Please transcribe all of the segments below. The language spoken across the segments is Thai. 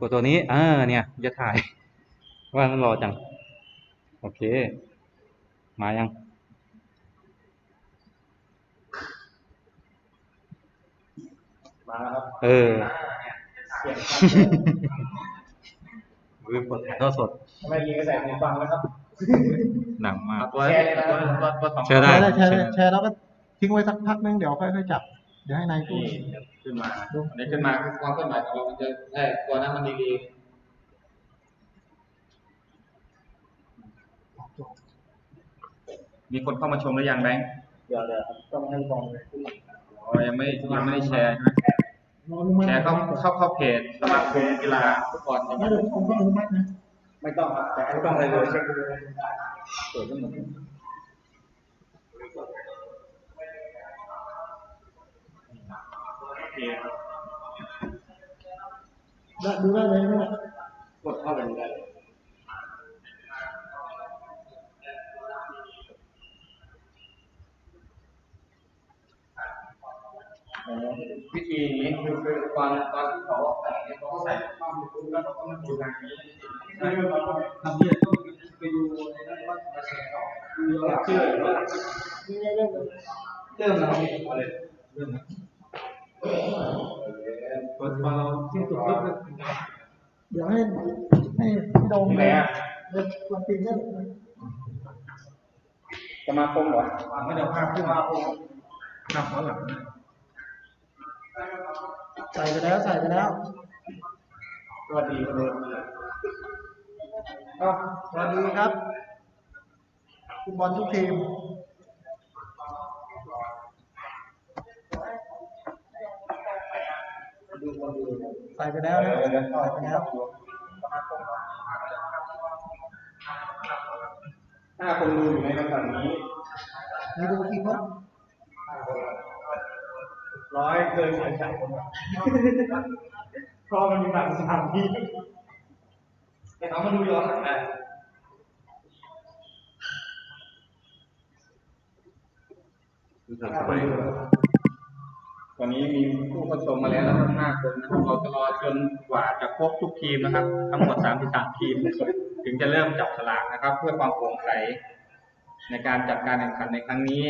กดตัวนี้อ่าเนี่ยจะถ่ายว่ามันรอจัง โอเค มายัง มาแล้วครับ เออเสียงลืมกดถ่ายทอดสดไม่มีกระแสหูฟังแล้วครับ หนังมากแชร์เลยนะครับตัวตัวสองแชร์ได้แชร์ได้แชร์ได้แชร์แล้วก็ทิ้งไว้สักพักนึงเดี๋ยวค่อยๆจับ เดี๋ยวให้นายพูด นี่ขึ้นมาอันนี้ขึ้นมาคือความเคลื่อนไหวของเรา มันจะเอ้ยตัวนั้นมันดีๆมีคนเข้ามาชมหรือยังแบงค์เดี๋ยวเดี๋ยวต้องให้บอลเลยอ๋อยังไม่ยังไม่ได้แชร์ใช่ไหมแชร์เข้าเข้าเข้าเพจสมาคมกีฬาฟุตบอลใช่ไหมไม่เดี๋ยวผมก็อนุมัตินะไม่ต้องครับแต่ไม่ต้องเลยเลยเช็คเลยเปิดขึ้นมา เคครับได้ดูได้เลยนะกดเข้าไปได้วิธีนี้คือคือตอนตอนที่เขาใส่เนี่ยเขาใส่ความรู้แล้วเขาก็มาดูทางนี้ใช่ไหมทำเนี่ยต้องไปดูในนั้นว่ามาแชร์ต่อดูแล้วเชื่อว่านี่เรื่องเลยเริ่มแล้วอะไรเริ่ม พอเราที่สุดก็คือเดี๋ยวให้ให้ดมที่ไหนอะเดี๋ยวลองปีนได้สมาคมเหรอไม่เดี๋ยวภาพขึ้นมาภาพย้อนหลังใส่ไปแล้วใส่ไปแล้วสวัสดีครับสวัสดีครับฟุตบอลทุกทีม ใส่ไปแล้วนะใส่ไปแล้วห้าคนดูอยู่ในคำสั่งนี้มีดูกี่คนร้อยเคยใส่ใส่คนเพราะมันมีหลักสามที่แต่เขามาดูย้อนหลังได้ วันนี้มีผู้เข้าชมมาแล้วนะครับห้าคนนะครับ เราจะรอจนกว่าจะครบทุกทีมนะครับ ทั้งหมดสามสิบสามทีม ถึงจะเริ่มจับฉลากนะครับ เพื่อความโปร่งใสในการจัดการแข่งขันในครั้งนี้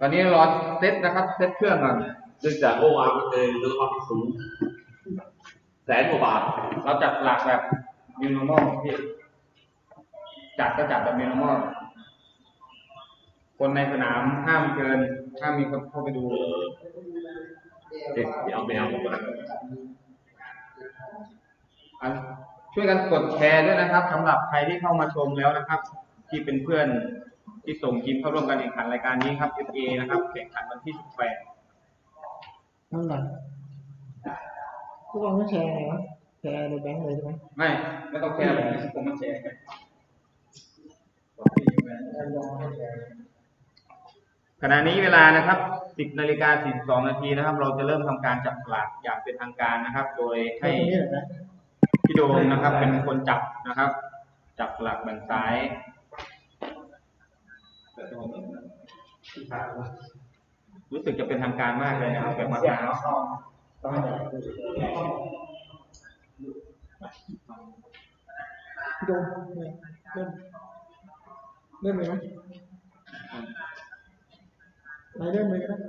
ตอนนี้รอเซตนะครับ เซตเครื่องก่อนเนื่องจากเมื่อวานมันเป็นราคาที่สูงแสนกว่าบาท เราจับฉลากแบบ new normal พี่จัดก็จัดแบบ new normal คนในสนามห้ามเกิน ห้ามมีคนเข้าไปดูเด็กไม่เอาไม่เอาผมนะอะช่วยกันกดแชร์ด้วยนะครับสำหรับใครที่เข้ามาชมแล้วนะครับ ที่เป็นเพื่อนที่ส่งทีมเข้าร่วมการแข่งขันรายการนี้ครับ FA นะครับแข่งขันวันที่ 18 นั่นแหละทุกคนต้องแชร์ไงวะแชร์ในแบงค์เลยใช่ไหมไม่ไม่ต้องแชร์แบบนี้ผมมาแชร์กัน ขณะนี้เวลานะครับ 10นาฬิกา42นาทีนะครับ เราจะเริ่มทำการจับฉลากอย่างเป็นทางการนะครับ โดยให้พี่โดมนะครับ เป็นคนจับนะครับ จับฉลากแบ่งซ้ายรู้สึกจะเป็นทางการมากเลยนะครับแบบมาทางพี่โดมเนี่ยเริ่มเริ่มเลยไหม ไหนเริ่มเลยก็ได้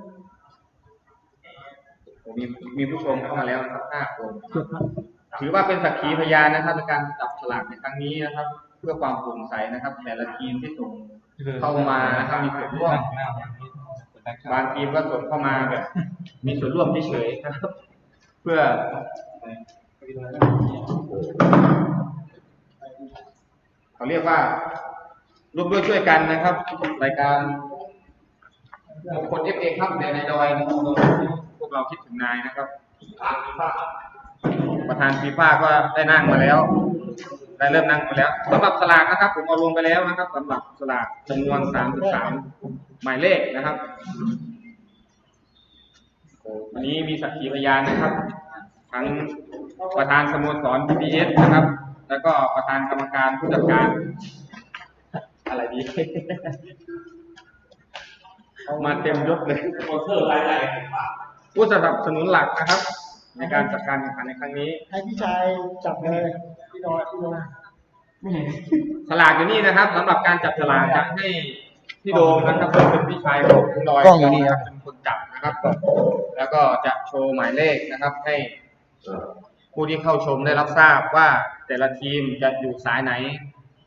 มีมีผู้ชมเข้ามาแล้วนะครับห้าคนเกือบละถือว่าเป็นสักขีพยานนะครับในการจับฉลากในครั้งนี้นะครับ เพื่อความโปร่งใสนะครับ แต่ละทีมที่ส่งเข้ามานะครับมีส่วนร่วมบางทีมก็ส่งเข้ามาแบบ มีส่วนร่วมเฉยๆนะครับ เพื่อเขาเรียกว่าร่วมด้วยช่วยกันนะครับ รายการมง คลเอฟเอครับในในดอยนะครับพวกเราคิดถึงนายนะครับ ประธานฟีฟ่าก็ได้นั่งมาแล้วได้เริ่มนั่งมาแล้วสำหรับสลากนะครับ ผมเอาลงไปแล้วนะครับสำหรับสลากจำนวน33หมายเลขนะครับวันนี้มีสักขีพยานนะครับ ทั้งประธานสโมสร PBS นะครับ แล้วก็ประธานกรรมการผู้จัดการ อะไรดี มาเต็มยศเลยสปอนเซอร์รายใหญ่ผู้สนับสนุนหลักนะครับ ในการจัดการแข่งขันในครั้งนี้ ให้พี่ชายจับเลยพี่น้อยพี่น้อยไม่เห็นฉลากอยู่นี่นะครับสำหรับการจับฉลากจะให้พี่โดมนะครับซึ่งเป็นพี่ชายของคุณลอยกล้องอยู่นี่ครับเป็นคนจับนะครับ แล้วก็จะโชว์หมายเลขนะครับ ให้ผู้ที่เข้าชมได้รับทราบว่าแต่ละทีมจะอยู่สายไหน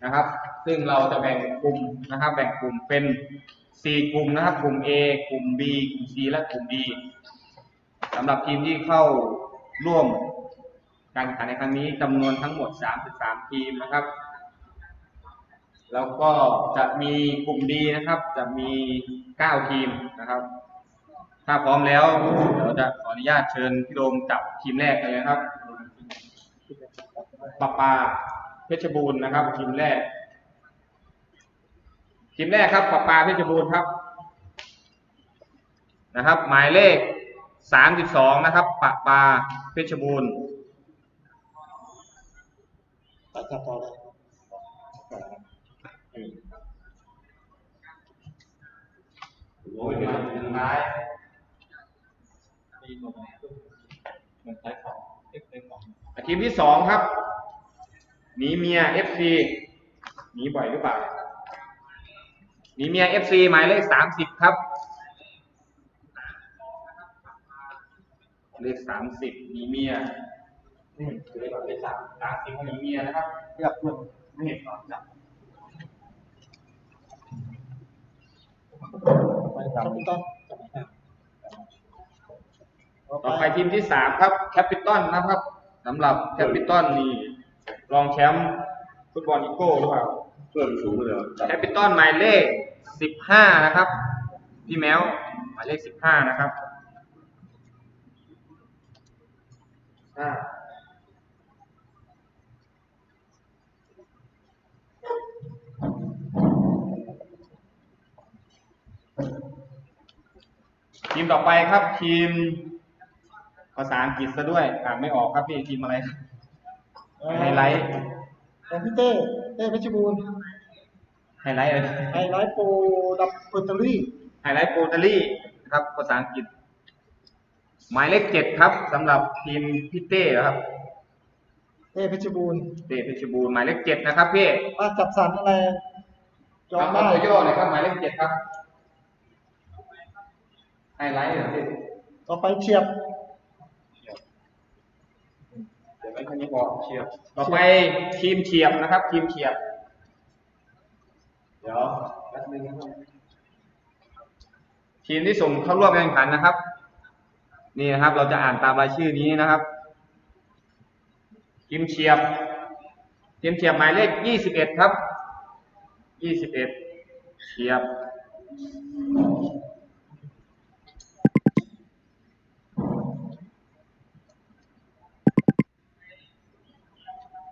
นะครับ ซึ่งเราจะแบ่งกลุ่มนะครับ แบ่งกลุ่มเป็น สี่กลุ่มนะครับ กลุ่ม A กลุ่ม B กลุ่ม C และกลุ่ม D สำหรับทีมที่เข้าร่วมการแข่งขันในครั้งนี้จำนวนทั้งหมด 33 ทีมนะครับ แล้วก็จะมีกลุ่มดีนะครับ จะมีเก้าทีมนะครับ ถ้าพร้อมแล้วเดี๋ยวจะขออนุญาตเชิญพี่โดมจับทีมแรกกันเลยนะครับปาปาเพชรบูรณ์นะครับ ทีมแรก ทีมแรกครับปาปาเพชรบูรณ์ครับนะครับ หมายเลขสามสิบสองนะครับปาปาเพชรบูรณ์จับต่อเลยโอ้ยเป็นสุดท้ายทีมที่สองครับหนีเมียเอฟซีหนีบ่อยหรือเปล่า หนีเมียเอฟซีหมายเลขสามสิบครับ เลขสามสิบหนีเมียนี่คือเลขเลขสามสามสิบหนีเมียนะครับเรียบเพื่อนไม่เห็นหรอกจับจับพี่ต้องต่อไปทีมที่สามครับแคปิตอลนะครับสำหรับแคปิตอลนี่รองแชมป์ฟุตบอลอีโก้หรือเปล่าเพื่อนสูงเลยแคปิตอลหมายเลข สิบห้านะครับ พี่แมวหมายเลขสิบห้านะครับห้าทีมต่อไปครับ ทีมภาษาอังกฤษซะด้วยอ่านไม่ออกครับพี่ทีมอะไรครับไฮไลท์ของพี่เต้เต้เพชรบูรณ์ ไฮไลท์เลยไฮไลท์โปรดับเบิลเตอรี่ไฮไลท์โปรตลี่นะครับภาษาอังกฤษ หมายเลขเจ็ดครับสำหรับทีมพี่เต้ครับเต้เพชรบูรณ์เต้เพชรบูรณ์หมายเลขเจ็ดนะครับพี่ว่าจับสันอะไรจอครัมบได้เอาตัวย่อหน่อยครับหมายเลขเจ็ดครับไฮไลท์เหรอพี่ต่อไปเฉียบเดี๋ยวไม่ทันนี้บอกเฉียบต่อไปทีมเฉียบนะครับ ทีมเฉียบเดี๋ยวแป๊บนึงนะครับทีมที่ส่งเข้าร่วมแข่งขันนะครับ นี่นะครับ เราจะอ่านตามรายชื่อนี้นะครับ ทีมเฉียบ ทีมเฉียบหมายเลขยี่สิบเอ็ดครับยี่สิบเอ็ดเฉียบ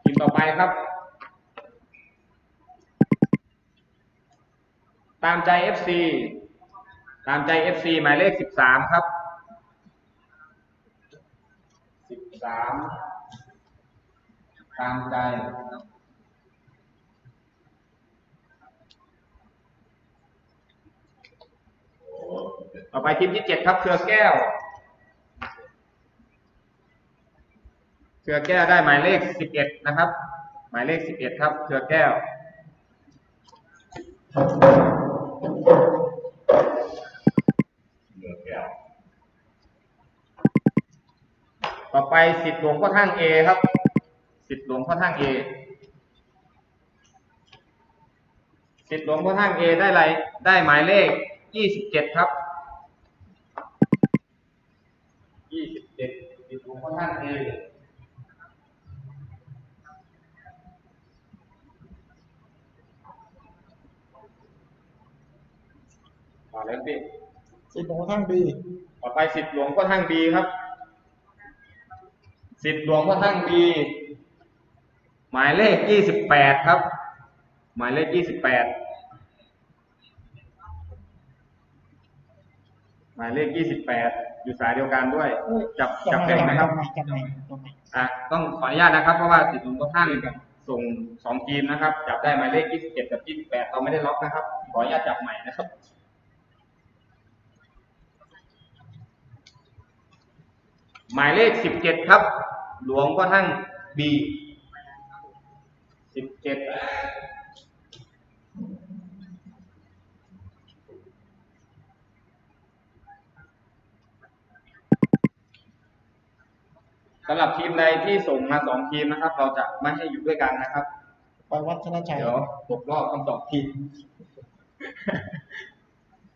ทีมต่อไปครับ ตามใจ FC ตามใจ FC หมายเลขสิบสามครับสิบสามตามใจต่อไปทีมที่เจ็ดครับเครือแก้ว เครือแก้วได้หมายเลขสิบเอ็ดนะครับ หมายเลขสิบเอ็ดครับ เครือแก้ว ไปสิทธิ์หลวงพ่อทั้งเอครับ สิทธิ์หลวงพ่อทั้งเอสิทธิ์หลวงพ่อทั้งเอได้อะไรได้หมายเลขยี่สิบเจ็ดครับยี่สิบเจ็ดสิทธิ์หลวงพ่อทั้งเอมาแล้วพี่สิบโมงทั้งดีต่อไปสิทธิ์หลวงพ่อทั้งดีครับ สิทธิ์หลวงพ่อทั้งดีหมายเลขยี่สิบแปดครับ หมายเลขยี่สิบแปดหมายเลขยี่สิบแปดอยู่สายเดียวกันด้วย จับจับไหนแบ่งนะครับจับไหนจับไหนอะต้องขออนุญาตนะครับ เพราะว่าสิทธิ์หลวงพ่อทั้งส่งสองทีมนะครับ จับได้หมายเลขยี่สิบเจ็ดกับยี่สิบแปดเราไม่ได้ล็อกนะครับ ขออนุญาตจับใหม่นะครับหหมายเลขสิบเจ็ดครับ หลวงพ่อท่านบีสิบเจ็ดสำหรับทีมใดที่ส่งมาสองทีมนะครับ เราจะไม่ให้อยู่ด้วยกันนะครับไปวัดชนะชัยเดี๋ยวตกรอบทั้งสองทีม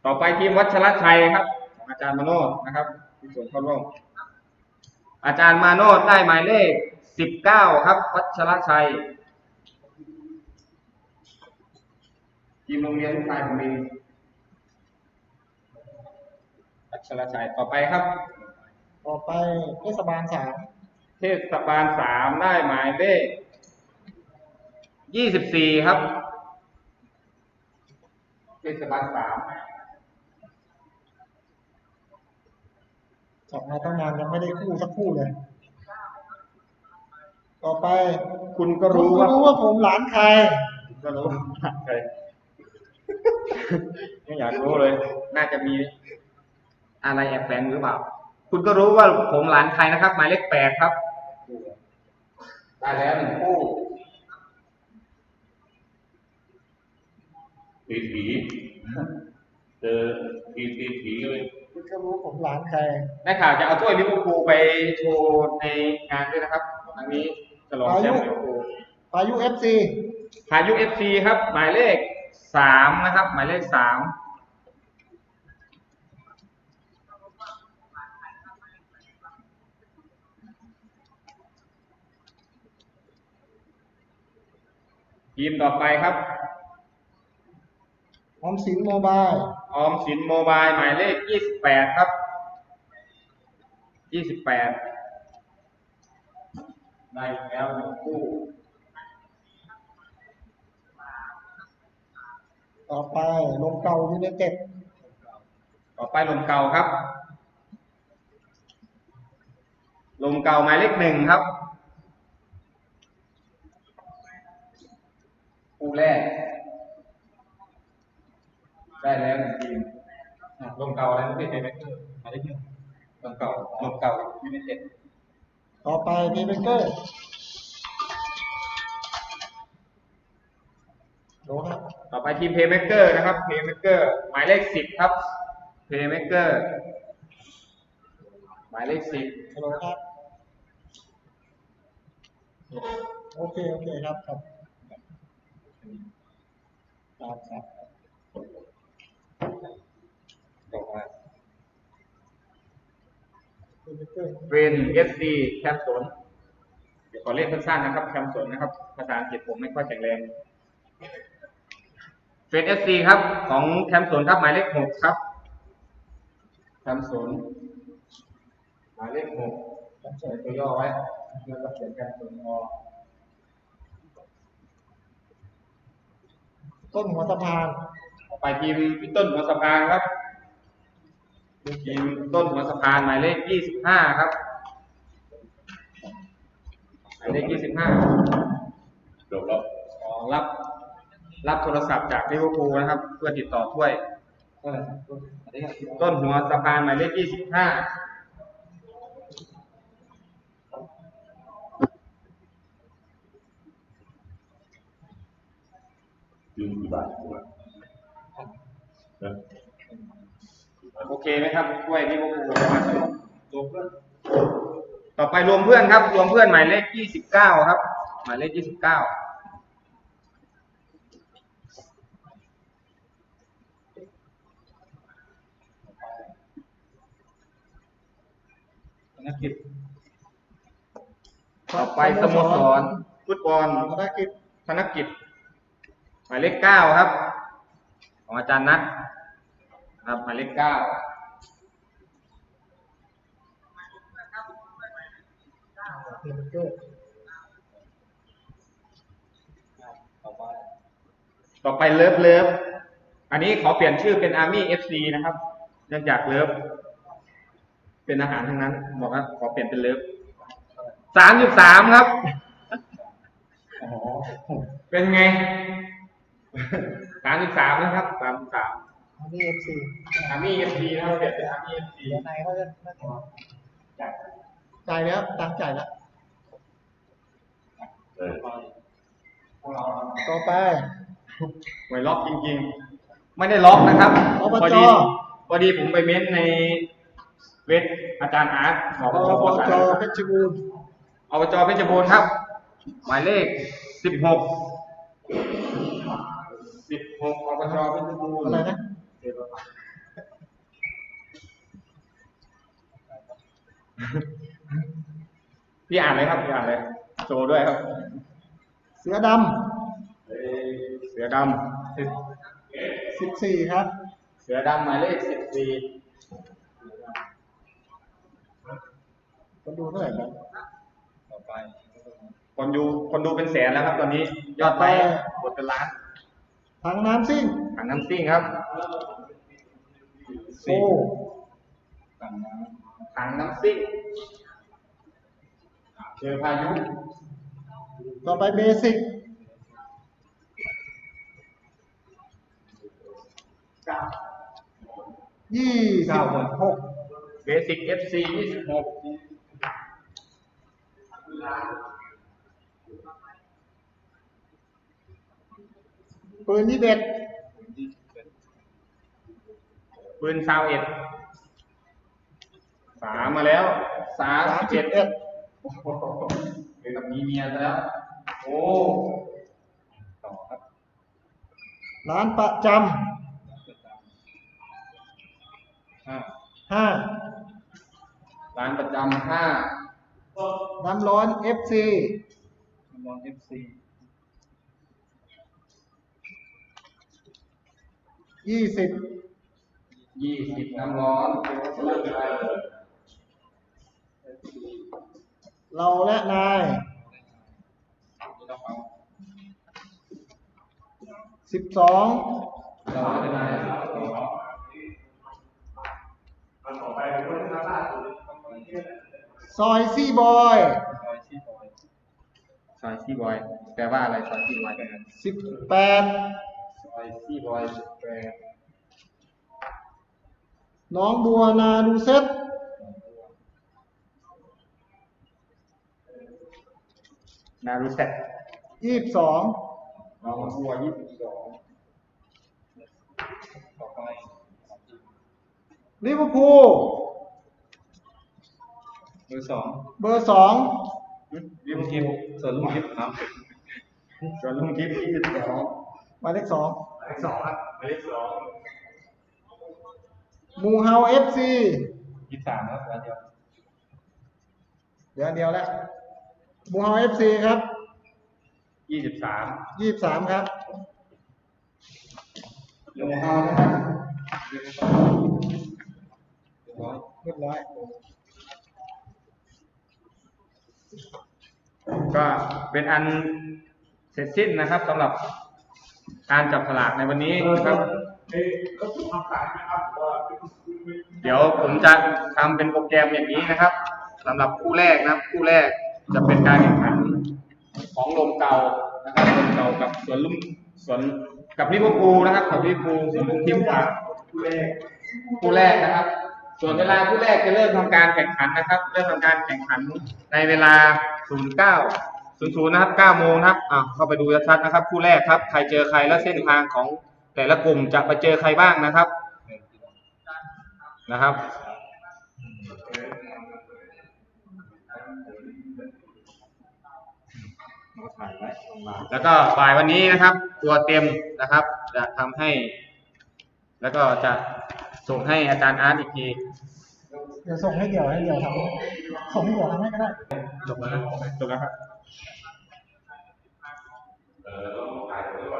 ต่อไปทีมวัชรชัยครับของอาจารย์มาโนดนะครับ ที่ส่งเข้าร่วม อาจารย์มาโนดได้หมายเลขสิบเก้าครับวัชรชัยทีมโรงเรียนลูกชายผมเองวัชรชัยต่อไปครับ ต่อไปเทศบาลสามเทศบาลสามได้หมายเลขยี่สิบสี่ครับ เทศบาลสาม จับมาตั้งนานยังไม่ได้คู่สักคู่เลย ต่อไป คุณก็คุณรู้ก็ว่ารู้ว่าผมหลานใครคุณก็รู้ใครไม่อยากรู้เลย น่าจะมีอะไรแอบแฝงหรือเปล่า คุณก็รู้ว่าผมหลานใครนะครับ หมายเลขแปดครับ ได้แล้วหนึ่งคู่ผีผีเจอผีผีผีเลย คุณก็รู้ผมหลานใครได้ข่าวจะเอาถ้วยลิเวอร์พูลไปโชว์ในงานด้วยนะครับอันนี้ฉลองแชมป์ลิเวอร์พูลพายุเอฟซีพายุเอฟซีครับ หมายเลขสามนะครับ หมายเลขสามทีมต่อไปครับ ออมสินโมบายออมสินโมบายหมายเลขยี่สิบแปดครับยี่สิบแปดได้แล้วหนึ่งคู่ ต่อไปลงเก่ายูไนเต็ดต่อไปลมเก่าครับ ลมเก่าหมายเลขหนึ่งครับ คู่แรก ได้แล้วหนึ่งทีมอะลมเก่าอะไรไม่ใช่ไหมหมายเลขหนึ่งลมเก่าลมเก่ายูไนเต็ดต่อไปเพเบเกอร์โดครับต่อไปทีมเพย์เมเกอร์นะครับเพย์เมเกอร์หมายเลขสิบครับเพย์เมเกอร์หมายเลขสิบฮัลโหลครับโอเค โอเคครับครับครับครั บต่อมาเพเบเกอร์เวนเอสซีแคมป์สนเดี๋ยวขอเรียกสั้นๆนะครับแคมป์สนนะครับ ภาษาอังกฤษผมไม่ค่อยแข็งแรงเฟนเอสซีครับ ของแคมป์สนครับหมายเลขหกครับแคมป์สนหมายเลขหกต้องใส่ตัวย่อไว้แล้วก็เขียนแคมป์สนอต้นหัวสะพานต่อไปทีมพี่ต้นหัวสะพานครับ ทีมต้นหัวสะพานหมายเลขยี่สิบห้าครับหมายเลขยี่สิบห้าจบแล้วขอรับ รับโทรศัพท์จากลิเวอร์พูลนะครับ เพื่อติดต่อถ้วย ต้นหัวสะพานหมายเลขยี่สิบห้ายืมกี่บาทวะนะ โอเคไหมครับถ้วยลิเวอร์พูลมาฉลรวมเพื่อนต่อไปรวมเพื่อนครับ รวมเพื่อนหมายเลขยี่สิบเก้าครับ หมายเลขยี่สิบเก้านักกิจต่อไปสโมสรฟุตบอลธนกิจธนกิจ หมายเลขเก้าครับ ของอาจารย์นัท ครับหมายเลขเก้าเพเบเกอร์ต่อไปเลิฟเลิฟอันนี้ขอเปลี่ยนชื่อเป็นอาร์มี่เอฟซีนะครับ เนื่องจากเลิฟเป็นอาหารทั้งนั้น บอกว่าขอเปลี่ยนเป็นเลิฟสามสิบสามครับเป็นไงสามสิบสามนะครับสามสิบสาม อันนี้เอฟซีอาร์มี่เอฟซีนะครับเปลี่ยนเป็นอาร์มี่เอฟซีเดี๋ยวในเขาจะน่าจะจ่ายแล้วตังค์จ่ายแล้วเออต่อไปไว้ล็อกจริง ๆ ไม่ได้ล็อกนะครับอบจพอดีพอดีผมไปเม้นในเว็บอาจารย์อาร์ตบอกอบจเพชรบูรณ์อบจเพชรบูรณ์ครับ หมายเลขสิบหกสิบหกอบจเพชรบูรณ์อะไรนะ พี่อ่านเลยครับพี่อ่านเลยโชว์ด้วยครับ เสือดเสือดำสิบสี่ครับำเสือดำหมายเลขสิบสี่คนดูเท่าไหร่ครับต่อไป คนดูคนดูเป็นแสนแล้วครับ ตอนนี้ ยอดไลค์กดเป็นล้านถังน้ำซิ่งถังน้ำซิ่งครับ โอ้ถังน้ำซิ่งเจอพายุ ต่อไปเบสิกยี่สิบหกเบสิกเอฟซียี่สิบหกปืนยี่สิบเอ็ด ปืนซาวเอ็ดสามมาแล้วสามสามสิบสิเอ็บดเอ็ดเป็นกับมีเมียซะแล้ว โอ้ต่อครับร้านประจห้าำห้าร้านประจำห้าน้ำร้อนเอฟซีมอนเอฟซียี่สิบ ยี่สิบน้ำร้อนเราและนายสิบสองเราเป็นนายซอยซี่บอยซอยซี่บอยซอยซี่บอยแปลว่าอะไรซอยซี่บอยแปลว่าสิบแปดซอยซี่บอยแปล น้องบัวนาดูเซ็ตนารูเซ็ตยี่สิบสองน้องบัวยี่สิบสองต่อไปลิเวอร์พูลมือสองเบอร์สองวิวลุงทิทิพพย์ส่วนลุงทิพย์ครับส่วนลุงทิพย์ยี่สิบสองหมายเลขสองเลขสองครับเลขสอง มูเฮาเอฟซียี่สิบสามแล้วแล้วเดียวเดี๋ยวเดียวแล้วมูเฮาเอฟซีครับยี่สิบสามยี่สิบสามครับลงเฮานะครับร้อยเรียบร้อยก็เป็นอันเสร็จสิ้นนะครับสำหรับการจับฉลากในวันนี้นะครับ เดี๋ยวผมจะทำเป็นโปรแกรมอย่างนี้นะครับสำหรับคู่แรกนะครับคู่แรกจะเป็นการแข่งขันของลมเก่านะครับลมเก่ากับสวนลุมสวนกับลิเวอร์พูลนะครับกับลิเวอร์พูลสวนลุมทิมครับคู่แรกคู่แรกนะครับ ส่วนเวลาคู่แรกจะเริ่มทำการแข่งขันนะครับ เริ่มทำการแข่งขันในเวลา 09 00นะครับ9โมงนะครับอะเข้าไปดูชัดๆนะครับ คู่แรกครับ ใครเจอใครและเส้นทางของ แต่ละกลุ่มจะไปเจอใครบ้างนะครับนะครับมาถ่ายไว้ลงมาแล้วก็บ่ายวันนี้นะครับ ตัวเต็มนะครับ จะทำให้ แล้วก็จะส่งให้อาจารย์อาร์ตอีกทีเดี๋ยวส่งให้เดี่ยวให้เดี่ยวทำส่งให้เดี่ยวทำให้ก็ได้จบแล้วนะจบแล้วครับเออ